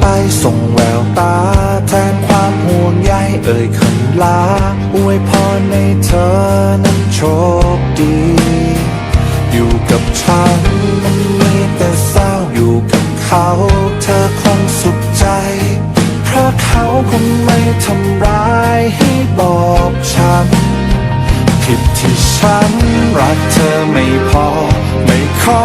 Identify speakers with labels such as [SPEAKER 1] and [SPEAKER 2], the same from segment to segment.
[SPEAKER 1] ไปส่งแววตา แทนความห่วงใยเอ่ยคำลาอวยพรในเธอนั้นโชคดี อยู่กับฉันมันมีแต่เศร้าอยู่กับเขา เธอคงสุขใจ เพราะเขาคงไม่ทำร้ายให้บอกฉันผิดที่ฉันรักเธอไม่พอ ไม่ขอ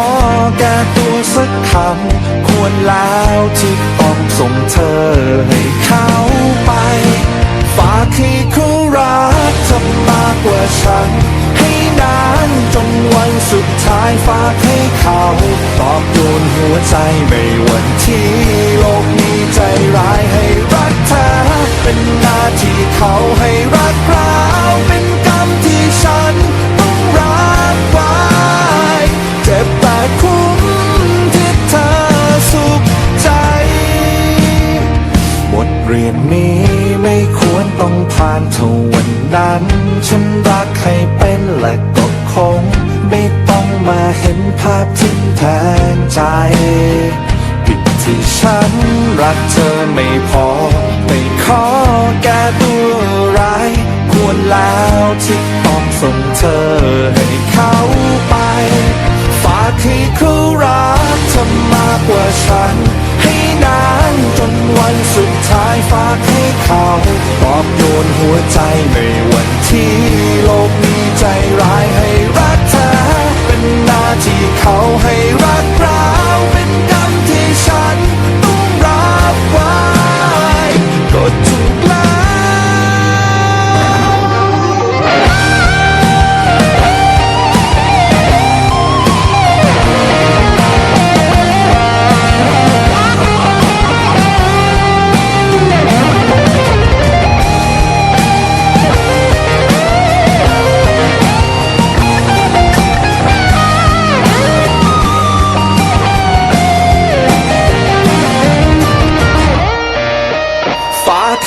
[SPEAKER 1] แก้ตัวสักคำ ควรแล้วที่ต้องส่งเธอให้เขาไป ฝากให้เขารักเธอมากกว่าฉัน ให้นานจนวันสุดท้ายฝากให้เขาตอบโยนหัวใจไม่วันที่โลกมีใจร้ายให้รักเธอเป็นานเท่าวันนั้น ฉันรักให้เป็นและก็คง ไม่ต้องมาเห็นภาพทิ้งแทงใจ ผิดที่ฉันรักเธอไม่พอ ไม่ขอแก้ตัวร้าย ควรแล้วที่ต้องส่งเธอให้เขาไป ฝากให้เขารักเธอมากกว่าฉัน จนวันสุดท้ายฝากให้เขาตอบโยนหัวใจในวันที่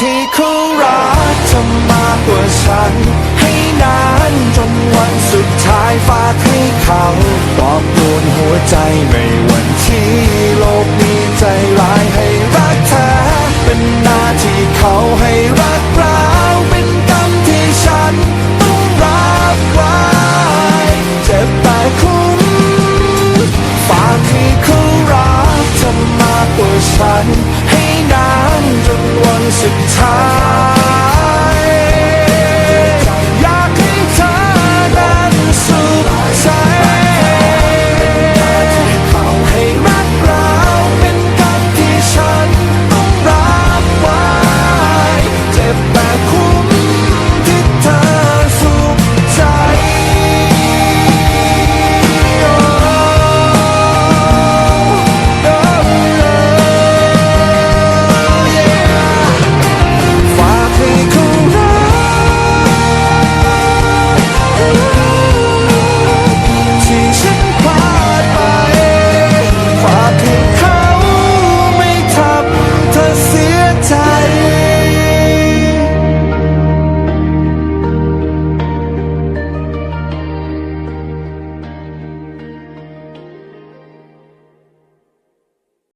[SPEAKER 1] ที่เขารักจะมากกว่าฉัน ให้นานจนวันสุดท้ายฝากให้เขาปลอบโยนหัวใจในวันที่โลกนี้ใจร้ายให้รักเธอเป็นหน้าที่เขาให้รัก